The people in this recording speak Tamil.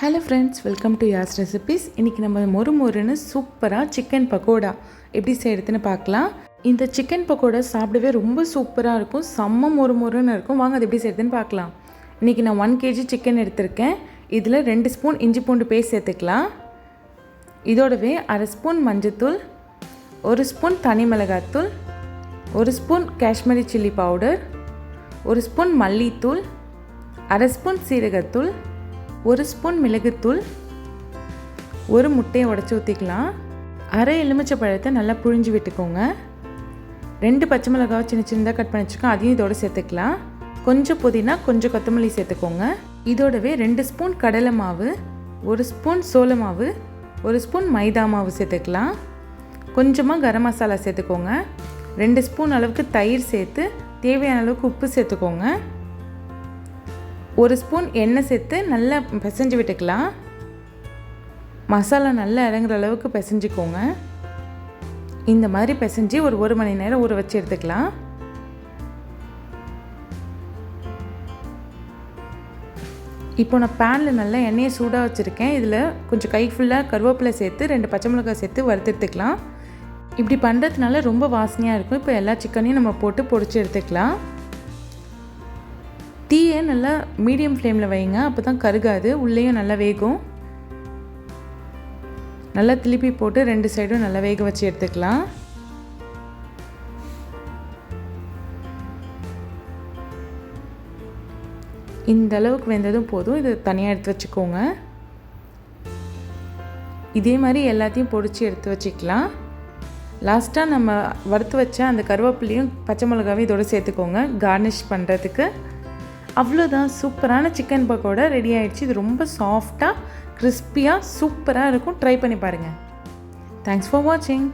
Hello friends welcome to Yas recipes இன்றைக்கி நம்ம மொறு மொறுன்னு சூப்பராக சிக்கன் பக்கோடா. எப்படி செய்கிறதுன்னு பார்க்கலாம். இந்த சிக்கன் பக்கோடா சாப்பிடவே ரொம்ப சூப்பராக இருக்கும். செம்ம மொறு மொறுன்னு இருக்கும். வாங்க அது எப்படி செய்கிறதுன்னு பார்க்கலாம். இன்றைக்கி நான் ஒன் கேஜி சிக்கன் எடுத்திருக்கேன். இதில் ரெண்டு ஸ்பூன் இஞ்சி பூண்டு பேஸ்ட் சேர்த்துக்கலாம். இதோடவே அரை ஸ்பூன் மஞ்சத்தூள் ஒரு ஸ்பூன் தனி மிளகாத்தூள் ஒரு ஸ்பூன் காஷ்மீரி சில்லி பவுடர் ஒரு ஸ்பூன் மல்லித்தூள் அரை ஸ்பூன் சீரகத்தூள் ஒரு ஸ்பூன் மிளகுத்தூள் ஒரு முட்டையை உடச்சி ஊற்றிக்கலாம் அரை எலுமிச்சை பழத்தை நல்லா புழிஞ்சு விட்டுக்கோங்க. ரெண்டு பச்சை மிளகாவை சின்ன சின்னதாக கட் பண்ணி வச்சுக்கோங்க. அதையும் இதோட சேர்த்துக்கலாம். கொஞ்சம் புதினா கொஞ்சம் கொத்தமல்லி சேர்த்துக்கோங்க. இதோடவே ரெண்டு ஸ்பூன் கடலை மாவு ஒரு ஸ்பூன் சோள மாவு ஒரு ஸ்பூன் மைதா மாவு சேர்த்துக்கலாம். கொஞ்சமாக கரம் மசாலா சேர்த்துக்கோங்க. ரெண்டு ஸ்பூன் அளவுக்கு தயிர் சேர்த்து தேவையான அளவுக்கு உப்பு சேர்த்துக்கோங்க. ஒரு ஸ்பூன் எண்ணெய் சேர்த்து நல்லா பிசைஞ்சு விட்டுக்கலாம். மசாலா நல்லா இறங்குற அளவுக்கு பிசைஞ்சிக்கோங்க. இந்த மாதிரி பிசைஞ்சு ஒரு ஒரு மணி நேரம் ஊற வச்சு எடுத்துக்கலாம். இப்போ நான் பேனில் நல்லா எண்ணெயை சூடாக வச்சுருக்கேன். இதில் கொஞ்சம் கை ஃபுல்லாக கருவேப்பிலை சேர்த்து ரெண்டு பச்சை மிளகாய் சேர்த்து வறுத்தெடுத்துக்கலாம் இப்படி பண்ணுறதுனால ரொம்ப வாசனையாக இருக்கும். இப்போ எல்லா சிக்கனையும் நம்ம போட்டு பொடிச்சு எடுத்துக்கலாம். டீயை நல்லா மீடியம் ஃப்ளேமில் வைங்க அப்போ தான் கருகாது. உள்ளேயும் நல்லா வேகும். நல்லா திருப்பி போட்டு ரெண்டு சைடும் நல்லா வேக வச்சு எடுத்துக்கலாம். இந்த அளவுக்கு வெந்ததும் போதும். இது தனியாக எடுத்து வச்சுக்கோங்க. இதே மாதிரி எல்லாத்தையும் பொடிச்சு எடுத்து வச்சுக்கலாம். லாஸ்ட்டாக நம்ம வறுத்து வச்ச அந்த கருவேப்பிலையும் பச்சை மிளகாவையும் இதோடு சேர்த்துக்கோங்க. கார்னிஷ் பண்ணுறதுக்கு அவ்வளோதான் சூப்பரான சிக்கன் பக்கோடா ரெடி ஆகிடுச்சு இது ரொம்ப சாஃப்டாக கிறிஸ்பியாக சூப்பராக இருக்கும். ட்ரை பண்ணி பாருங்கள் தேங்க்ஸ் ஃபார் வாட்சிங்